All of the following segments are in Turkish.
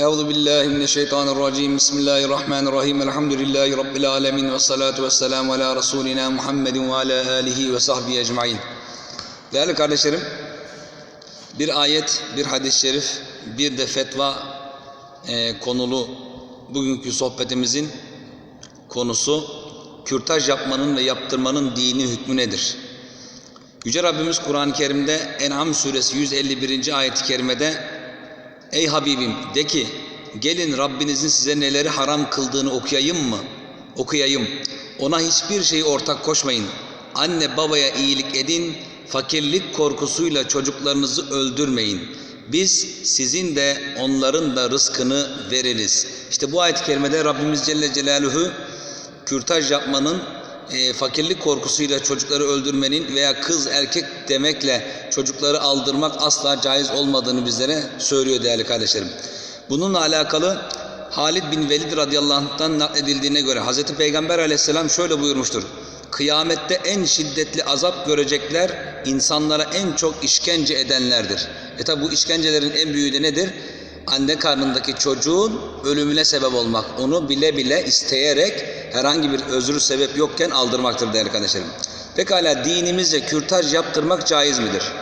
Euzu billahi mineşşeytanirracim. Bismillahirrahmanirrahim. Elhamdülillahi rabbil alamin ve salatu vesselamü ala resulina Muhammedin ve ala alihi ve sahbihi ecmaîn. Değerli kardeşlerim, bir ayet, bir hadis-i şerif, bir de fetva e, konulu bugünkü sohbetimizin konusu kürtaj yapmanın ve yaptırmanın dini hükmü nedir? Yüce Rabbimiz Kur'an-ı Kerim'de En'am suresi 151. ayet-i kerimede Ey Habibim de ki gelin Rabbinizin size neleri haram kıldığını okuyayım mı? Okuyayım. Ona hiçbir şeyi ortak koşmayın. Anne babaya iyilik edin. Fakirlik korkusuyla çocuklarınızı öldürmeyin. Biz sizin de onların da rızkını veririz. İşte bu ayet-i kerimede Rabbimiz Celle Celaluhu kürtaj yapmanın e, fakirlik korkusuyla çocukları öldürmenin veya kız erkek demekle çocukları aldırmak asla caiz olmadığını bizlere söylüyor değerli kardeşlerim. Bununla alakalı Halid bin Velid radıyallahu anh'tan nakledildiğine göre Hz. Peygamber aleyhisselam şöyle buyurmuştur. Kıyamette en şiddetli azap görecekler insanlara en çok işkence edenlerdir. E tabi bu işkencelerin en büyüğü de nedir? Anne karnındaki çocuğun ölümüne sebep olmak, onu bile bile isteyerek herhangi bir özrü sebep yokken aldırmaktır değerli kardeşlerim. Pekala dinimizce kürtaj yaptırmak caiz midir?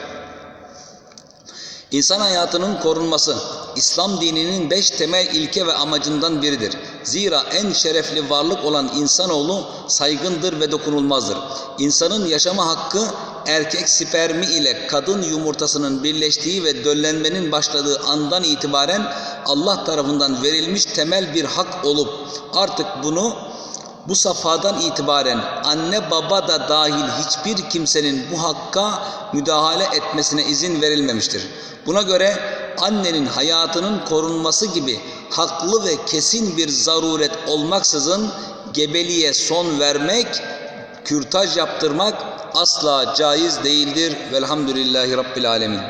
İnsan hayatının korunması İslam dininin beş temel ilke ve amacından biridir. Zira en şerefli varlık olan insanoğlu saygındır ve dokunulmazdır. İnsanın yaşama hakkı erkek spermi ile kadın yumurtasının birleştiği ve döllenmenin başladığı andan itibaren Allah tarafından verilmiş temel bir hak olup artık bunu bu safhadan itibaren anne baba da dahil hiçbir kimsenin bu hakka müdahale etmesine izin verilmemiştir. Buna göre annenin hayatının korunması gibi haklı ve kesin bir zaruret olmaksızın gebeliğe son vermek, kürtaj yaptırmak asla caiz değildir. Velhamdülillahi Rabbil Alemin.